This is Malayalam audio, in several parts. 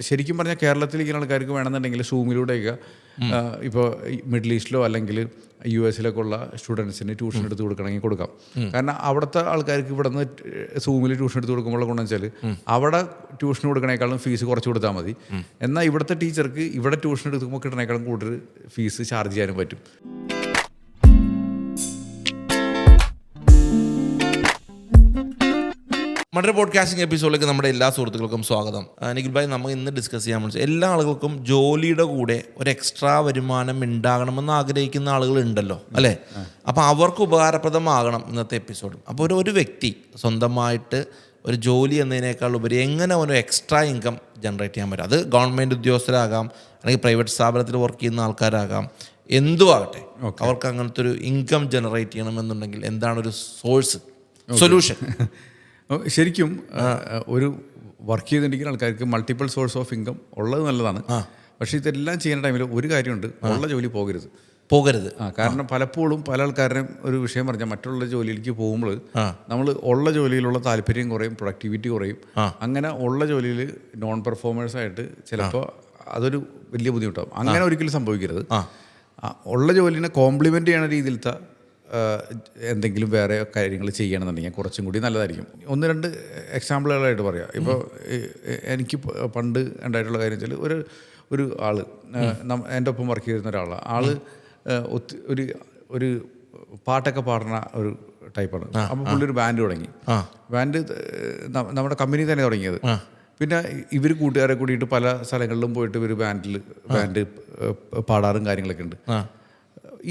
ശരിക്കും പറഞ്ഞാൽ കേരളത്തിലിരിക്കുന്ന ആൾക്കാർക്ക് വേണമെന്നുണ്ടെങ്കിൽ സൂമിലൂടെയൊക്കെ ഇപ്പോൾ മിഡിൽ ഈസ്റ്റിലോ അല്ലെങ്കിൽ യു എസിലൊക്കെ ഉള്ള സ്റ്റുഡൻസിന് ട്യൂഷൻ എടുത്ത് കൊടുക്കണമെങ്കിൽ കൊടുക്കാം. കാരണം അവിടുത്തെ ആൾക്കാർക്ക് ഇവിടെ നിന്ന് സൂമിൽ ട്യൂഷൻ എടുത്ത് കൊടുക്കുമ്പോൾ ഗുണം വെച്ചാൽ അവിടെ ട്യൂഷൻ കൊടുക്കണേക്കാളും ഫീസ് കുറച്ച് കൊടുത്താൽ മതി. എന്നാൽ ഇവിടുത്തെ ടീച്ചർക്ക് ഇവിടെ ട്യൂഷൻ എടുക്കുമ്പോൾ കിട്ടണേക്കാളും കൂടുതൽ ഫീസ് ചാർജ് ചെയ്യാനും പറ്റും. മറ്റൊരു പോഡ്കാസ്റ്റിംഗ് എപ്പിസോഡിലേക്ക് നമ്മുടെ എല്ലാ സുഹൃത്തുക്കൾക്കും സ്വാഗതം. നിഖിൽ ഭായി നമ്മൾ ഇന്ന് ഡിസ്കസ് ചെയ്യാൻ വിളിച്ചത് എല്ലാ ആളുകൾക്കും ജോലിയുടെ കൂടെ ഒരു എക്സ്ട്രാ വരുമാനം ഉണ്ടാകണമെന്ന് ആഗ്രഹിക്കുന്ന ആളുകൾ ഉണ്ടല്ലോ അല്ലേ? അപ്പോൾ അവർക്ക് ഉപകാരപ്രദമാകണം ഇന്നത്തെ എപ്പിസോഡ് അപ്പോൾ ഒരു ഒരു വ്യക്തി സ്വന്തമായിട്ട് ഒരു ജോലി എന്നതിനേക്കാൾ ഉപരി എങ്ങനെ ഒരു എക്സ്ട്രാ ഇൻകം ജനറേറ്റ് ചെയ്യാൻ പറ്റും? അത് ഗവൺമെന്റ് ഉദ്യോഗസ്ഥരാകാം അല്ലെങ്കിൽ പ്രൈവറ്റ് സ്ഥാപനത്തിൽ വർക്ക് ചെയ്യുന്ന ആൾക്കാരാകാം എന്തും ആകട്ടെ അവർക്ക് അങ്ങനത്തെ ഒരു ഇൻകം ജനറേറ്റ് ചെയ്യണമെന്നുണ്ടെങ്കിൽ എന്താണ് ഒരു സോഴ്സ് സൊല്യൂഷൻ ശരിക്കും ഒരു വർക്ക് ചെയ്തിരിക്കുന്ന ആൾക്കാർക്ക് മൾട്ടിപ്പിൾ സോഴ്സ് ഓഫ് ഇൻകം ഉള്ളത് നല്ലതാണ്. പക്ഷേ ഇതെല്ലാം ചെയ്യുന്ന ടൈമിൽ ഒരു കാര്യമുണ്ട് ഉള്ള ജോലി പോകരുത്. പോകരുത്. ആ കാരണം പലപ്പോഴും പല ആൾക്കാരുടെയും ഒരു വിഷയം പറഞ്ഞാൽ മറ്റുള്ള ജോലിയിലേക്ക് പോകുമ്പോൾ നമ്മൾ ഉള്ള ജോലിയിലുള്ള താല്പര്യം കുറയും പ്രൊഡക്ടിവിറ്റി കുറയും. അങ്ങനെ ഉള്ള ജോലിയിൽ നോൺ പെർഫോമേഴ്സ് ആയിട്ട് ചിലപ്പോൾ അതൊരു വലിയ ബുദ്ധിമുട്ടാകും അങ്ങനെ ഒരിക്കലും സംഭവിക്കരുത്. ഉള്ള ജോലിനെ കോംപ്ലിമെന്റ് ചെയ്യുന്ന രീതിയിലത്തെ എന്തെങ്കിലും വേറെ കാര്യങ്ങൾ ചെയ്യണമെന്നുണ്ടെങ്കിൽ കുറച്ചും കൂടി നല്ലതായിരിക്കും. ഒന്ന് രണ്ട് എക്സാമ്പിളുകളായിട്ട് പറയാം. ഇപ്പോൾ എനിക്ക് പണ്ട് ഉണ്ടായിട്ടുള്ള കാര്യം വെച്ചാൽ ഒരു ഒരു ആൾ എന്റെ ഒപ്പം വർക്ക് ചെയ്യുന്ന ഒരാളാണ് ആൾ ഏഹ് ഒത്തി- ഒരു ഒരു പാട്ടൊക്കെ പാടുന്ന ഒരു ടൈപ്പാണ് അപ്പോൾ പുള്ളി ഒരു ബാൻഡ് തുടങ്ങി. ബാൻഡ് നമ്മുടെ കമ്പനി തന്നെ തുടങ്ങിയത്. പിന്നെ ഇവർ കൂട്ടുകാരെ കൂടിയിട്ട് പല സ്ഥലങ്ങളിലും പോയിട്ട് ഇവർ ബാൻഡിൽ ബാൻഡ് പാടാറും കാര്യങ്ങളൊക്കെ ഉണ്ട്.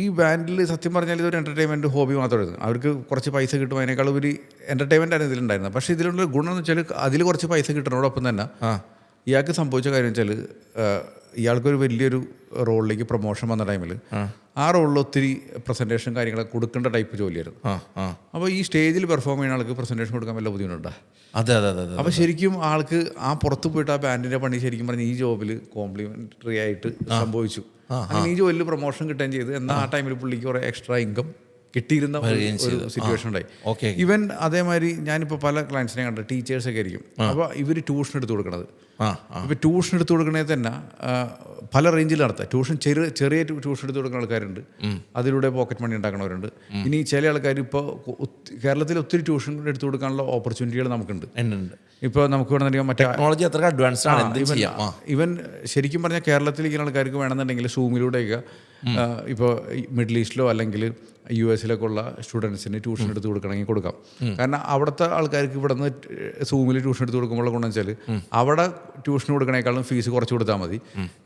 ഈ ബാൻഡിൽ സത്യം പറഞ്ഞാൽ ഇതൊരു എന്റർടൈൻമെന്റ് ഹോബി മാത്രമായിരുന്നു. അവർക്ക് കുറച്ച് പൈസ കിട്ടും അതിനേക്കാൾ ഒരു എന്റർടൈൻമെന്റ് ആണ് ഇതിലുണ്ടായിരുന്നത്. പക്ഷേ ഇതിലുള്ള ഗുണം എന്ന് വെച്ചാൽ അതിൽ കുറച്ച് പൈസ കിട്ടുന്നതോടൊപ്പം തന്നെ ഇയാൾക്ക് സംഭവിച്ച കാര്യം വെച്ചാൽ ഇയാൾക്കൊരു വലിയൊരു റോളിലേക്ക് പ്രൊമോഷൻ വന്ന ടൈമിൽ ആ. റോളിൽ ഒത്തിരി പ്രസന്റേഷൻ കാര്യങ്ങളൊക്കെ കൊടുക്കേണ്ട ടൈപ്പ് ജോലിയായിരുന്നു. അപ്പോൾ ഈ സ്റ്റേജിൽ പെർഫോം ചെയ്യുന്ന ആൾക്ക് പ്രസന്റേഷൻ കൊടുക്കാൻ വല്ല ബുദ്ധിമുട്ടുണ്ടോ? അതെ അതെ അതെ അപ്പോൾ ശരിക്കും ആൾക്ക് ആ പുറത്ത് പോയിട്ട് ആ ബാൻഡിന്റെ പണി ശരിക്കും പറഞ്ഞാൽ ഈ ജോബിൽ കോംപ്ലിമെന്ററി ആയിട്ട് സംഭവിച്ചു. അങ്ങനെ ഈ ജോലിയിൽ പ്രൊമോഷൻ കിട്ടുകയും ചെയ്ത്. എന്നാൽ ആ ടൈമിൽ പുള്ളിക്ക് കുറേ എക്സ്ട്രാ ഇൻകം കിട്ടിയിരുന്ന ഒരു- സിറ്റുവേഷൻ ഉണ്ടായി. ഓക്കെ ഇവൻ അതേമാതിരി ഞാനിപ്പോൾ പല ക്ലയൻസിനെ കണ്ട ടീച്ചേഴ്സൊക്കെ ആയിരിക്കും. അപ്പോൾ ഇവർ ട്യൂഷൻ എടുത്ത് കൊടുക്കണത്. ഇപ്പോൾ ട്യൂഷൻ എടുത്ത് കൊടുക്കണേ തന്നെ പല റേഞ്ചിൽ നടത്താം. ട്യൂഷൻ ചെറിയ ചെറിയ ട്യൂഷൻ എടുത്ത് കൊടുക്കുന്ന ആൾക്കാരുണ്ട്. അതിലൂടെ പോക്കറ്റ് മണി ഉണ്ടാക്കുന്നവരുണ്ട് ഇനി ചില ആൾക്കാർ ഇപ്പോൾ കേരളത്തിൽ ഒത്തിരി ട്യൂഷൻ എടുത്തു കൊടുക്കാനുള്ള ഓപ്പർച്യൂണിറ്റികൾ നമുക്കുണ്ട്. ഇപ്പോൾ നമുക്ക് വേണമെന്നുണ്ടെങ്കിൽ മറ്റേ ടെക്നോളജി അത്ര അഡ്വാൻസ്ഡ് ആണ്. ഇവൻ ശരിക്കും പറഞ്ഞാൽ കേരളത്തിലിരിക്കുന്ന ആൾക്കാർക്ക് വേണമെന്നുണ്ടെങ്കിൽ സൂമിലൂടെയൊക്കെ ഇപ്പോൾ മിഡിൽ ഈസ്റ്റിലോ അല്ലെങ്കിൽ യു എസിലൊക്കെ ഉള്ള സ്റ്റുഡൻസിന് ട്യൂഷൻ എടുത്ത് കൊടുക്കണമെങ്കിൽ കൊടുക്കാം. കാരണം അവിടുത്തെ ആൾക്കാർക്ക് ഇവിടെ നിന്ന് സൂമിൽ ട്യൂഷൻ എടുത്ത് കൊടുക്കുമ്പോൾ ഗുണം വെച്ചാൽ അവിടെ ട്യൂഷൻ കൊടുക്കണേക്കാളും ഫീസ് കുറച്ച് കൊടുത്താൽ മതി.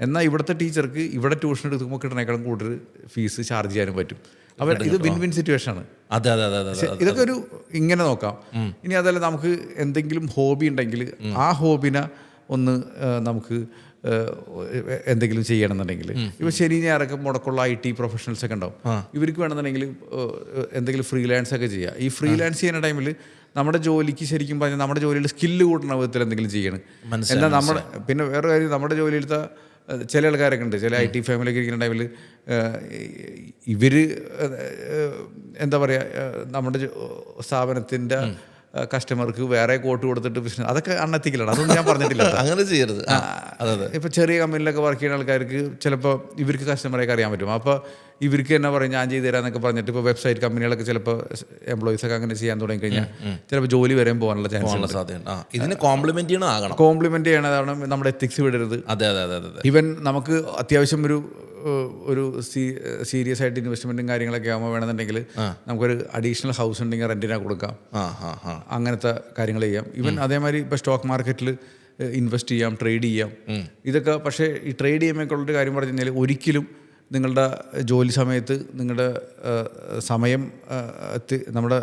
എന്നാൽ ഇവിടുത്തെ ടീച്ചർക്ക് ഇവിടെ ട്യൂഷൻ എടുക്കുമ്പോൾ കിട്ടണേക്കാളും കൂടുതൽ ഫീസ് ചാർജ് ചെയ്യാനും പറ്റും. അവർ ഇത് വിൻ വിൻ സിറ്റുവേഷൻ ആണ് അതെ അതെ അതെ ഇതൊക്കെ ഒരു ഇങ്ങനെ നോക്കാം. ഇനി അതല്ല നമുക്ക് എന്തെങ്കിലും ഹോബി ഉണ്ടെങ്കിൽ ആ ഹോബിനെ ഒന്ന് നമുക്ക് എന്തെങ്കിലും ചെയ്യണമെന്നുണ്ടെങ്കിൽ. ഇപ്പോൾ ശനി ഞായറൊക്കെ മുടക്കമുള്ള ഐ ടി പ്രൊഫഷണൽസ് ഒക്കെ ഉണ്ടാവും. ഇവർക്ക് വേണമെന്നുണ്ടെങ്കിൽ എന്തെങ്കിലും ഫ്രീലാൻസ് ഒക്കെ ചെയ്യുക ഈ ഫ്രീലാൻസ് ചെയ്യുന്ന ടൈമിൽ നമ്മുടെ ജോലിക്ക് ശരിക്കും പറഞ്ഞാൽ നമ്മുടെ ജോലിയിൽ സ്കില്ല് കൂട്ടുന്ന വിധത്തിൽ എന്തെങ്കിലും ചെയ്യണം. എന്നാൽ നമ്മുടെ പിന്നെ വേറെ കാര്യം നമ്മുടെ ജോലിയിലത്തെ ചില ആൾക്കാരൊക്കെ ഉണ്ട്. ചില ഐ ടി ഫാമിലിയൊക്കെ ഇരിക്കുന്ന ടൈമിൽ ഇവർ എന്താ പറയുക നമ്മുടെ സ്ഥാപനത്തിന്റെ കസ്റ്റമർക്ക് വേറെ കോട്ട് കൊടുത്തിട്ട് ബിസിനസ് അതൊക്കെ അണ്ണത്തിക്കലാണ് അതൊന്നും ഞാൻ പറഞ്ഞിട്ടില്ല അങ്ങനെ ചെയ്യരുത്. ഇപ്പോൾ ചെറിയ കമ്പനിയിലൊക്കെ വർക്ക് ചെയ്യുന്ന ആൾക്കാർക്ക് ചിലപ്പോൾ ഇവർക്ക് കസ്റ്റമറെയൊക്കെ അറിയാൻ പറ്റും. അപ്പോൾ ഇവർക്ക് തന്നെ പറയും ഞാൻ ചെയ്തു തരാമെന്നൊക്കെ പറഞ്ഞിട്ട് ഇപ്പോൾ വെബ്സൈറ്റ് കമ്പനികളൊക്കെ ചിലപ്പോൾ എംപ്ലോയീസ് ഒക്കെ അങ്ങനെ ചെയ്യാൻ തുടങ്ങി കഴിഞ്ഞാൽ ചിലപ്പോൾ ജോലി വരെയും പോകാനുള്ള ചാൻസ് ആ ഇതിന് കോംപ്ലിമെന്റ് ചെയ്യണം കോംപ്ലിമെന്റ് ചെയ്യണതാണ് നമ്മുടെ എത്തിക്സ് വിടരുത്. അതെ അതെ അതെ അതെ ഇവൻ ഈവൻ നമുക്ക് അത്യാവശ്യം ഒരു ഒരു സീരിയസ് ആയിട്ട് ഇൻവെസ്റ്റ്മെന്റും കാര്യങ്ങളൊക്കെ ആകുമ്പോൾ വേണമെന്നുണ്ടെങ്കിൽ നമുക്കൊരു അഡീഷണൽ ഹൗസ് ഉണ്ടെങ്കിൽ റെന്റിനാ കൊടുക്കാം. അങ്ങനത്തെ കാര്യങ്ങൾ ചെയ്യാം. ഈവൻ അതേമാതിരി ഇപ്പോൾ സ്റ്റോക്ക് മാർക്കറ്റിൽ ഇൻവെസ്റ്റ് ചെയ്യാം ട്രേഡ് ചെയ്യാം. ഇതൊക്കെ പക്ഷേ ഈ ട്രേഡ് ചെയ്യുമ്പോഴൊക്കെ കാര്യം പറഞ്ഞു കഴിഞ്ഞാൽ ഒരിക്കലും നിങ്ങളുടെ ജോലി സമയത്ത് നിങ്ങളുടെ സമയം നമ്മുടെ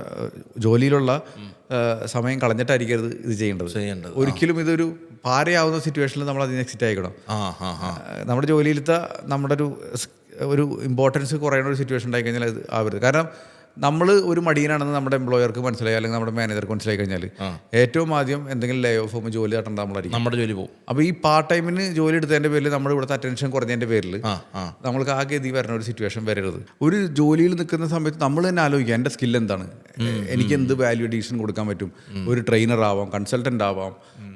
ജോലിയിലുള്ള സമയം കളഞ്ഞിട്ടായിരിക്കരുത് ഇത് ചെയ്യേണ്ടത്. ഒരിക്കലും ഇതൊരു പാരയാവുന്ന സിറ്റുവേഷനിൽ നമ്മൾ അതിന് എക്സിറ്റ് ആയിക്കണം. നമ്മുടെ ജോലിയിലത്തെ നമ്മുടെ ഒരു ഒരു ഇമ്പോർട്ടൻസ് കുറയുന്ന ഒരു സിറ്റുവേഷൻ ഉണ്ടായി കഴിഞ്ഞാൽ അത് ആവരുത്. കാരണം നമ്മൾ ഒരു മടിയനാണെന്ന് നമ്മുടെ എംപ്ലോയർക്ക് മനസ്സിലായി അല്ലെങ്കിൽ നമ്മുടെ മാനേജർക്ക് മനസ്സിലായി കഴിഞ്ഞാൽ ഏറ്റവും ആദ്യം എന്തെങ്കിലും ലേ ഓഫ് ജോലി തട്ടേണ്ട നമ്മളായിരിക്കും. നമ്മുടെ ജോലി പോകും അപ്പോൾ ഈ പാർട്ട് ടൈമിന് ജോലി എടുത്തതിന്റെ പേരിൽ നമ്മൾ ഇവിടുത്തെ അറ്റൻഷൻ കുറഞ്ഞതിന്റെ പേരിൽ നമ്മൾക്ക് ആ ഗതി വരുന്ന ഒരു സിറ്റുവേഷൻ വരരുത്. ഒരു ജോലിയിൽ നിൽക്കുന്ന സമയത്ത് നമ്മൾ തന്നെ ആലോചിക്കുക എന്റെ സ്കിൽ എന്താണ്? എനിക്ക് എന്ത് വാല്യൂ അഡീഷൻ കൊടുക്കാൻ പറ്റും? ഒരു ട്രെയിനർ ആവാം കൺസൾട്ടന്റ് ആവാം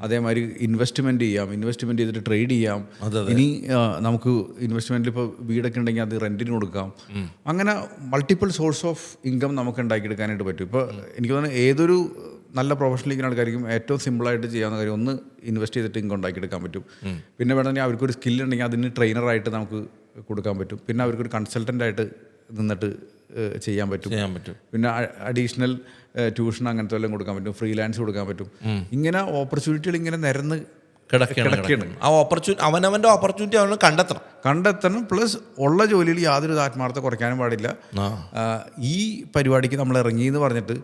അതേമാതിരി ഇൻവെസ്റ്റ്മെന്റ് ചെയ്യാം ഇൻവെസ്റ്റ്മെന്റ് ചെയ്തിട്ട് ട്രേഡ് ചെയ്യാം. ഇനി നമുക്ക് ഇൻവെസ്റ്റ്മെന്റിൽ ഇപ്പോൾ വീടൊക്കെ ഉണ്ടെങ്കിൽ അത് റെന്റിന് കൊടുക്കാം. അങ്ങനെ മൾട്ടിപ്പിൾ സോഴ്സ് ഓഫ് ഇൻകം നമുക്ക് ഉണ്ടാക്കിയെടുക്കാനായിട്ട് പറ്റും. ഇപ്പോൾ എനിക്ക് തോന്നുന്നു ഏതൊരു നല്ല പ്രൊഫഷണലിക്കുന്ന ആൾക്കാർക്കും ഏറ്റവും സിമ്പിളായിട്ട് ചെയ്യാവുന്ന കാര്യം ഒന്ന് ഇൻവെസ്റ്റ് ചെയ്തിട്ട് ഇൻകം ഉണ്ടാക്കിയെടുക്കാൻ പറ്റും. പിന്നെ വേണമെങ്കിൽ അവർക്കൊരു സ്കിൽ ഉണ്ടെങ്കിൽ അതിന് ട്രെയിനറായിട്ട് നമുക്ക് കൊടുക്കാൻ പറ്റും. പിന്നെ അവർക്കൊരു കൺസൾട്ടന്റ് ആയിട്ട് നിന്നിട്ട് ചെയ്യാൻ പറ്റും. ചെയ്യാൻ പറ്റും. പിന്നെ അഡീഷണൽ ട്യൂഷൻ അങ്ങനത്തെ എല്ലാം കൊടുക്കാൻ പറ്റും. ഫ്രീലാൻസ് കൊടുക്കാൻ പറ്റും. ഇങ്ങനെ ഓപ്പർച്യൂണിറ്റികൾ ഇങ്ങനെ നിരന്ന് കിടക്കുകയാണ്. ആ ഓപ്പർച്യൂണിറ്റി അവനവന്റെ ഓപ്പർച്യൂണിറ്റി അവന് കണ്ടെത്തണം. കണ്ടെത്തണം. പ്ലസ് ഉള്ള ജോലിയിൽ യാതൊരു ആത്മാർത്ഥത കുറയ്ക്കാനും പാടില്ല. ഈ പരിപാടിക്ക് നമ്മൾ ഇറങ്ങി എന്ന് പറഞ്ഞിട്ട്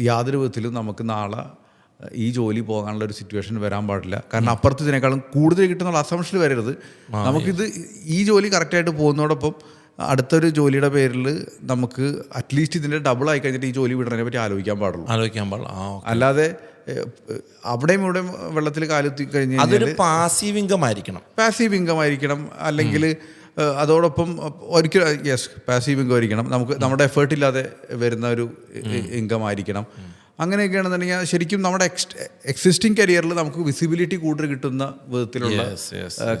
യാതൊരു വിധത്തിലും നമുക്ക് നാളെ ഈ ജോലി പോകാനുള്ള ഒരു സിറ്റുവേഷൻ വരാൻ പാടില്ല. കാരണം അപ്പുറത്ത് ഇതിനേക്കാളും കൂടുതൽ കിട്ടുന്ന അസംഷൻ വരരുത്. നമുക്കിത് ഈ ജോലി കറക്റ്റായിട്ട് പോകുന്നതോടൊപ്പം അടുത്തൊരു ജോലിയുടെ പേരിൽ നമുക്ക് അറ്റ്ലീസ്റ്റ് ഇതിന്റെ ഡബിൾ ആയി കഴിഞ്ഞിട്ട് ഈ ജോലി വിടുന്നതിനെ പറ്റി ആലോചിക്കാൻ പാടുള്ളൂ. ആലോചിക്കാൻ പാടുള്ളൂ അല്ലാതെ അവിടെയും ഇവിടെയും വെള്ളത്തിൽ കാലെത്തി കഴിഞ്ഞാൽ അതൊരു പാസീവ് ഇൻകം ആയിരിക്കണം. പാസീവ് ഇൻകം ആയിരിക്കണം. അല്ലെങ്കിൽ അതോടൊപ്പം ഒരിക്കലും യെസ് പാസീവ് ഇൻകം ആയിരിക്കണം. നമുക്ക് നമ്മുടെ എഫേർട്ട് ഇല്ലാതെ വരുന്ന ഒരു ഇൻകം ആയിരിക്കണം. അങ്ങനെയൊക്കെയാണെന്നുണ്ടെങ്കിൽ ശരിക്കും നമ്മുടെ എക്സ് എക്സിസ്റ്റിംഗ് കരിയറിൽ നമുക്ക് വിസിബിലിറ്റി കൂടുതൽ കിട്ടുന്ന വിധത്തിലുള്ള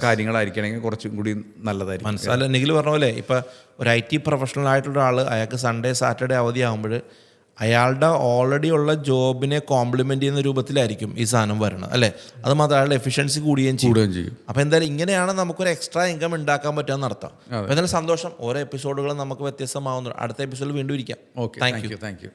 കാര്യങ്ങളായിരിക്കണമെങ്കിൽ കുറച്ചും കൂടി നല്ലതായിരിക്കും. മനസ്സിലായി. നിഖിൽ പറഞ്ഞ പോലെ ഇപ്പം ഒരു ഐ ടി പ്രൊഫഷണൽ ആയിട്ടുള്ള ആൾ അയാൾക്ക് സൺഡേ സാറ്റർഡേ അവധി ആകുമ്പോൾ അയാളുടെ ഓൾറെഡി ഉള്ള ജോബിനെ കോംപ്ലിമെന്റ് ചെയ്യുന്ന രൂപത്തിലായിരിക്കും ഈ സാധനം വരണം അല്ലേ? അത് മാത്രം അയാളുടെ എഫിഷ്യൻസി കൂടുകയും ചെയ്യും. കൂടുകയും ചെയ്യും. അപ്പോൾ എന്തായാലും ഇങ്ങനെയാണ് നമുക്കൊരു എക്സ്ട്രാ ഇൻകം ഉണ്ടാക്കാൻ പറ്റുക അർത്ഥം. എന്തായാലും സന്തോഷം. ഓരോ എപ്പിസോഡുകളും നമുക്ക് വ്യത്യസ്തമാവുന്നു അടുത്ത എപ്പിസോഡിൽ വീണ്ടും ഇരിക്കാം. Okay thank you thank you